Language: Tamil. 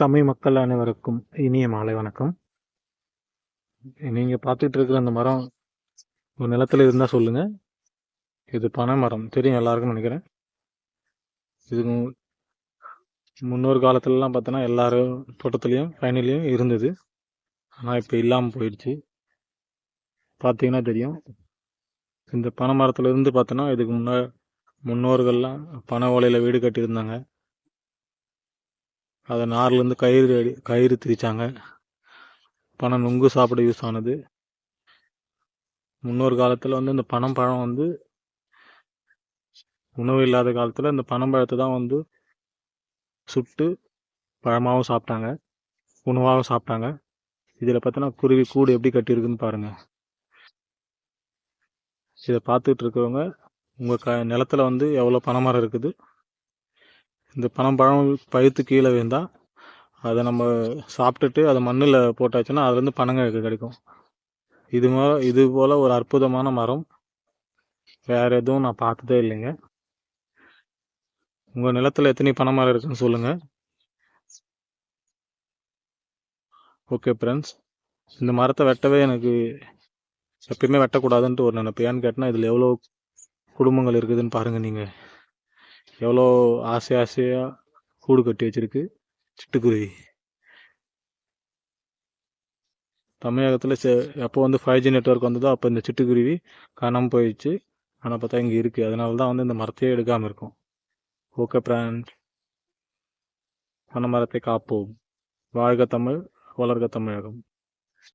தமிழ் மக்கள் அனைவருக்கும் இனிய மாலை வணக்கம். நீங்கள் பார்த்துட்டு இருக்கிற அந்த மரம் ஒரு நிலத்துல இருந்தால் சொல்லுங்கள் இது பனை மரம். தெரியும் எல்லாருக்கும் நினைக்கிறேன். இது முன்னோர் முன்னொரு காலத்துலலாம் பார்த்தோன்னா எல்லாரும் தோட்டத்துலேயும் பயணிலையும் இருந்தது. ஆனால் இப்போ இல்லாமல் போயிடுச்சு. பார்த்தீங்கன்னா தெரியும். இந்த பனை மரத்துலேருந்து பார்த்தோன்னா இதுக்கு முன்னா முன்னோர்கள்லாம் பனை ஓலையில் வீடு கட்டியிருந்தாங்க. அதை நார்லேருந்து கயிறு அடி கயிறு திரிச்சாங்க. பணம் நுங்கு சாப்பிட யூஸ் ஆனது. முன்னொரு காலத்தில் வந்து இந்த பனம் பழம் வந்து உணவு இல்லாத காலத்தில் இந்த பனம்பழத்தை தான் வந்து சுட்டு பழமாகவும் சாப்பிட்டாங்க. உணவாகவும் சாப்பிட்டாங்க. இதில் பார்த்தோன்னா குருவி கூடு எப்படி கட்டியிருக்குன்னு பாருங்கள் இதை பார்த்துட்டு இருக்கவங்க உங்கள் க நிலத்துல வந்து எவ்வளோ பனைமரம் இருக்குது? இந்த பனம்பழம் பழுத்து கீழே விழுந்தால் அதை நம்ம சாப்பிட்டுட்டு அதை மண்ணில் போட்டாச்சுன்னா அதுலேருந்து பனங்கிழக்கு கிடைக்கும். இது மா இது போல் ஒரு அற்புதமான மரம். வேறு எதுவும் நான் பார்த்ததே இல்லைங்க. உங்கள் நிலத்துல எத்தனை பனை மரம் இருக்குன்னு சொல்லுங்கள் ஓகே ஃப்ரெண்ட்ஸ் இந்த மரத்தை வெட்டவே எனக்கு எப்பயுமே வெட்டக்கூடாதுன்ட்டு ஒரு நினைப்பு. ஏன்னு கேட்டால் இதில் எவ்வளோ குடும்பங்கள் இருக்குதுன்னு பாருங்கள் நீங்கள் எவ்வளோ ஆசை ஆசையாக கூடு கட்டி வச்சிருக்கு? சிட்டுக்குருவி. தமிழகத்தில் செ எப்போ வந்து ஃபைவ் ஜி நெட்ஒர்க் வந்ததோ அப்போ இந்த சிட்டுக்குருவி காணாமல் போயிடுச்சு. ஆனால் பார்த்தா இங்கே இருக்குது அதனால தான் வந்து இந்த மரத்தையே எடுக்காமல் இருக்கும். ஓகே பிராண்ட் பனை மரத்தை காப்போம். வாழ்க தமிழ் வளர்க தமிழகம்.